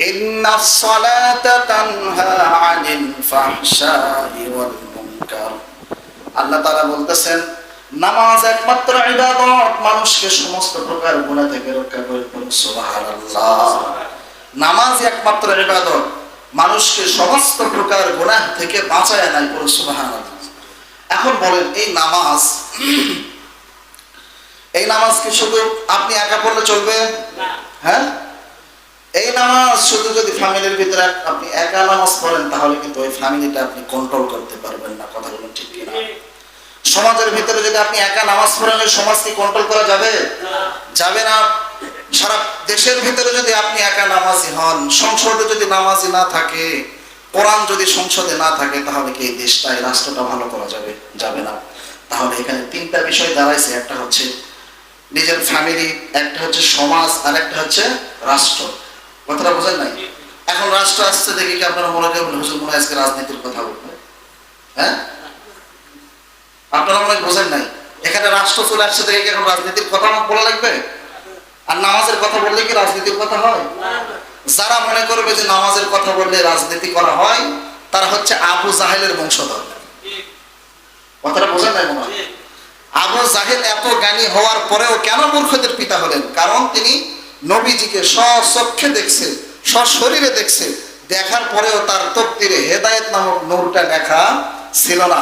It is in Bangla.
إن الصلاة تنهى عن الفحشاء والمنكر আল্লাহ তাআলা বলতেছেন নামাজ একমাত্র ইবাদত মানুষকে সমস্ত প্রকার গুনাহ থেকে রক্ষা করে সুবহানাল্লাহ নামাজ একমাত্র ইবাদত মানুষকে সমস্ত প্রকার গুনাহ থেকে বাঁচায় নাই করে সুবহানাল্লাহ এখন বলেন এই নামাজ এই নামাজ কি শুধু আপনি একা পড়লে চলবে হ্যাঁ এই নামাজ শুধু যদি ফ্যামিলির ভিতরে আপনি একা নামাজ পড়েন, তাহলে কিন্তু ওই ফ্যামিলিটা আপনি কন্ট্রোল করতে পারবেন না কথা বলুন ঠিক কিনা। সমাজের ভিতরে যদি আপনি একা নামাজ পড়েন, ওই সমাজ কি কন্ট্রোল করা যাবে? যাবে না। সারা দেশের ভিতরে যদি আপনি একা নামাজি হন, সংসদে যদি নামাজি না থাকে, কোরআন যদি সংসদে না থাকে, তাহলে কি এই দেশটা, এই রাষ্ট্রটা ভালো করা যাবে? যাবে না। তাহলে এখানে তিনটা বিষয় দাঁড়াইছে, একটা হচ্ছে নিজের ফ্যামিলি একটা হচ্ছে সমাজ আর একটা হচ্ছে রাষ্ট্র। কথাটা বোঝেন নাই? এখন রাষ্ট্র আসছে দেখে কি আপনারা মনে করেন হুজুর মনে আজকে রাজনীতির কথা বলবে হ্যাঁ? আপনারা মনে বোঝেন নাই? এখানে রাষ্ট্র চলে আসছে দেখে কি এখন রাজনীতির কথা বলা লাগবে? আর নামাজের কথা বললে কি রাজনীতির কথা হয়? যারা মনে করবে যে নামাজের কথা বললে রাজনীতি করা হয়, তারা হচ্ছে আবু জাহেলের বংশধর। কথাটা বোঝেন নাই মনে হয়? আবু জাহেল এত জ্ঞানী হওয়ার পরেও কেন মূর্খদের পিতা হলেন? কারণ তিনি নবীজিকে স্বচক্ষে দেখছে সশরীরে দেখছে, দেখার পরেও তার তকদিরে হেদায়ত নামক নূরটা লেখা ছিল না।